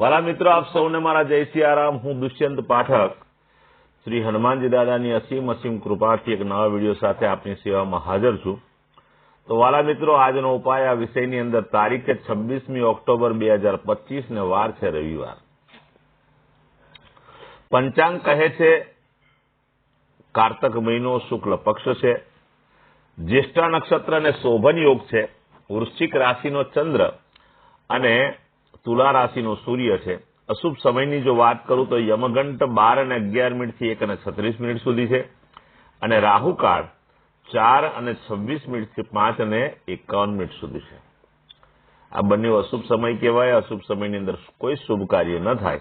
વાલા મિત્રો, આપ સૌને મારા જય સિયારામ હું દુષ્યંત પાઠક. શ્રી હનુમાનજી દાદાની અસીમ અસીમ કૃપાથી એક નવા વીડિયો સાથે આપની સેવામાં હાજર છું. તો વાલા મિત્રો, આજનો ઉપાય આ વિષયની અંદર તારીખે છવ્વીસમી ઓક્ટોબર બે હજાર પચીસ ને વાર છે રવિવાર. પંચાંગ કહે છે, કાર્તક મહિનો શુક્લ પક્ષ છે. જ્યેષ્ઠા નક્ષત્ર અને શોભન યોગ છે. વૃશ્ચિક રાશિનો ચંદ્ર અને તુલા રાશિનો સૂર્ય છે. અશુભ સમયની જો વાત કરું તો યમગંટ બાર અને અગિયાર મિનિટથી એક અને છત્રીસ મિનિટ સુધી છે. અને રાહુકાળ ચાર અને છવ્વીસ મિનિટથી પાંચ અને એકાવન મિનિટ સુધી છે. આ બંને અશુભ સમય કહેવાય, અશુભ સમયની અંદર કોઈ શુભ કાર્ય ન થાય.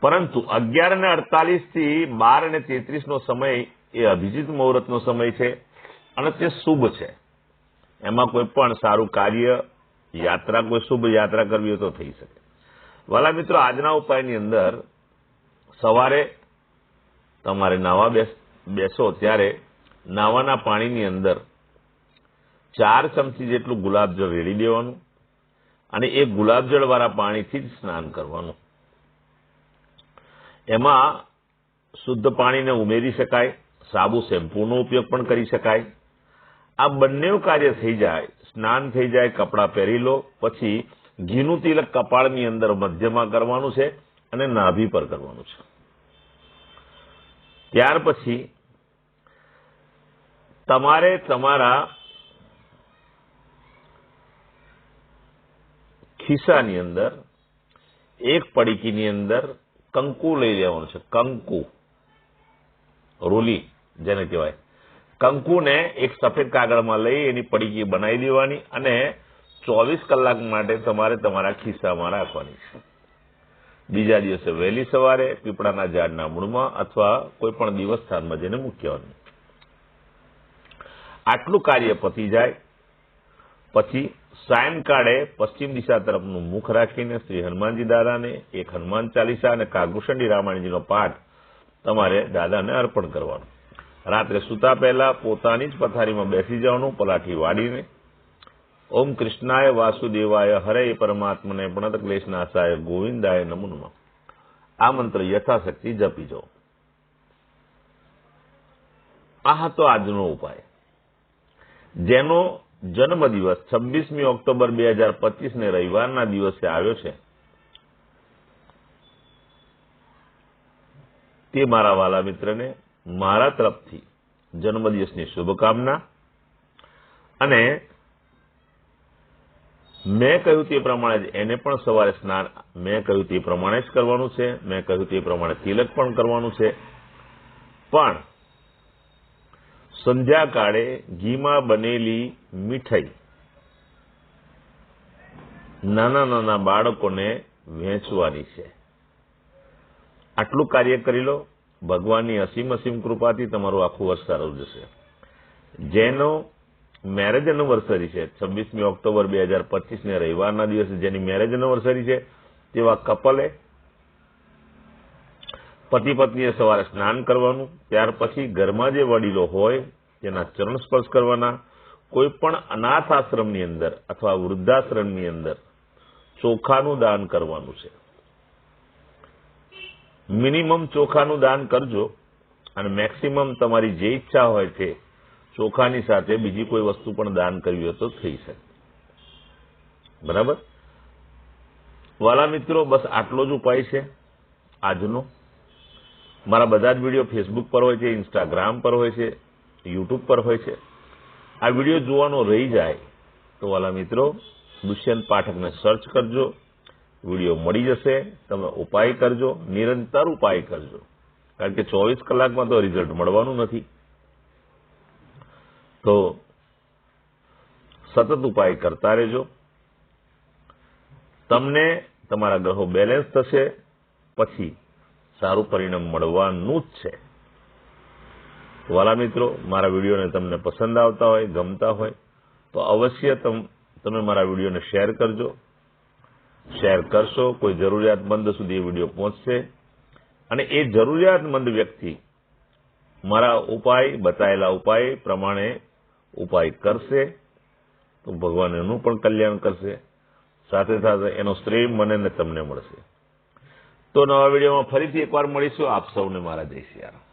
પરંતુ અગિયાર અને અડતાલીસથી બાર અને તેત્રીસ નો સમય એ અભિજીત મુહૂર્તનો સમય છે અને તે શુભ છે. એમાં કોઈ પણ સારું કાર્ય યાત્રા કોઈ શુભ યાત્રા કરવી હોય તો થઈ શકે. વાલા મિત્રો, આજના ઉપાયની અંદર સવારે તમારે નાવા બેસો ત્યારે નાવાના પાણીની અંદર ચાર ચમચી જેટલું ગુલાબજળ રેડી દેવાનું અને એ ગુલાબજળ વાળા પાણીથી જ સ્નાન કરવાનું. એમાં શુદ્ધ પાણીને ઉમેરી શકાય, સાબુ, શેમ્પૂનો ઉપયોગ પણ કરી શકાય. આ બંને કાર્ય થઈ જાય. સ્નાન થઈ જાય, કપડાં પહેરી લો, પછી ઘીનું તિલક કપાળની અંદર મધ્યમાં કરવાનું છે અને નાભી પર કરવાનું છે. ત્યાર પછી તમારે તમારા ખિસ્સાની અંદર, એક પડીકીની અંદર કંકુ લઈ લેવાનું છે. કંકુ. રૂલી, જેને કહેવાય. કંકુને એક સફેદ કાગળમાં લઈ એની પડીકી બનાવી દેવાની અને ચોવીસ કલાક માટે તમારે તમારા ખિસ્સામાં રાખવાની છે. બીજા દિવસે વહેલી સવારે પીપળાના ઝાડના મૂળમાં અથવા કોઈ પણ દિવસ સ્થાનમાં જઈને મૂકવાનું આટલું કાર્ય પતી જાય. પછી સાયંકાળે પશ્ચિમ દિશા તરફનું મુખ રાખીને શ્રી હનુમાનજી દાદાને, એક હનુમાન ચાલીસા અને કાગુષંડી રામાયણજીનો પાઠ તમારે દાદાને અર્પણ કરવાનો. રાત્રે સૂતા પહેલા પોતાની જ પથારીમાં બેસી જવાનું પલાઠી વાળીને ઓમ કૃષ્ણાય વાસુદેવાય હરે પરમાત્મને પ્રણત ક્લેશનાશાય ગોવિંદાય નમો આ મંત્ર યથાશક્તિ જપી જાઓ. આ હતો આજનો ઉપાય. જેનો જન્મદિવસ છવ્વીસમી ઓક્ટોબર બે હજાર પચીસ ને રવિવારના દિવસે આવ્યો છે, તે મારા વાલા મિત્રને મારા તરફથી જન્મદિવસની શુભકામના. અને મેં કહ્યું તે પ્રમાણે જ એને પણ સવારે સ્નાન, મેં કહ્યું તે પ્રમાણે જ કરવાનું છે, મેં કહ્યું તે પ્રમાણે તિલક પણ કરવાનું છે. પણ સંધ્યાકાળે ઘીમાં બનેલી મીઠાઈ નાના નાના બાળકોને વહેંચવાની છે. આટલું કાર્ય કરી લો. ભગવાનની અસીમ અસીમ કૃપાથી તમારું આખું વર્ષ સારું જશે. જેનો મેરેજ એનિવર્સરી છે, છવ્વીસમી ઓક્ટોબર બે હજાર પચીસને રવિવારના દિવસે જેની મેરેજ એનિવર્સરી છે, તેવા કપલે પતિ પત્નીએ સવારે સ્નાન કરવાનું, ત્યાર પછી ઘરમાં જે વડીલો હોય, તેના ચરણ સ્પર્શ કરવાના, કોઈ પણ અનાથ આશ્રમની અંદર અથવા વૃદ્ધાશ્રમની અંદર ચોખાનું દાન કરવાનું છે. મિનિમમ ચોખાનું દાન કરજો અને મેક્સિમમ તમારી જે ઈચ્છા હોય તે ચોખાની સાથે બીજી કોઈ વસ્તુ પણ દાન કરવી હોય તો થઈ શકે. બરાબર? વાલા મિત્રો, બસ આટલો જ ઉપાય છે આજનો. મારા બધા જ વીડિયો ફેસબુક પર હોય છે ઇન્સ્ટાગ્રામ પર હોય છે યુટ્યુબ પર હોય છે. આ વીડિયો જોવાનો રહી જાય તો વાલા મિત્રો, દુષ્યંત પાઠકને સર્ચ કરજો. વીડિયો મળી જશે, તમે ઉપાય કરજો, નિરંતર ઉપાય કરજો. કારણ કે ચોવીસ કલાકમાં તો રિઝલ્ટ મળવાનું નથી. તો સતત ઉપાય કરતા રહેજો. તમને તમારા ગ્રહો બેલેન્સ થશે, પછી સારું પરિણામ મળવાનું જ છે. વાલા મિત્રો, મારા વિડીયોને તમને પસંદ આવતા હોય, ગમતા હોય, તો અવશ્ય તમે મારા વિડીયોને શેર કરજો. શેર કરશો, કોઈ જરૂરિયાતમંદ સુધી એ વીડિયો પહોંચશે. અને એ જરૂરિયાતમંદ વ્યક્તિ મારા ઉપાય, બતાયેલા ઉપાય પ્રમાણે ઉપાય કરશે, તો ભગવાન એનું પણ કલ્યાણ કરશે. સાથે સાથે એનો શ્રેય મને ને તમને મળશે. તો નવા વિડીયોમાં ફરીથી એકવાર મળીશું. આપ સૌને મારા જય સિયારામ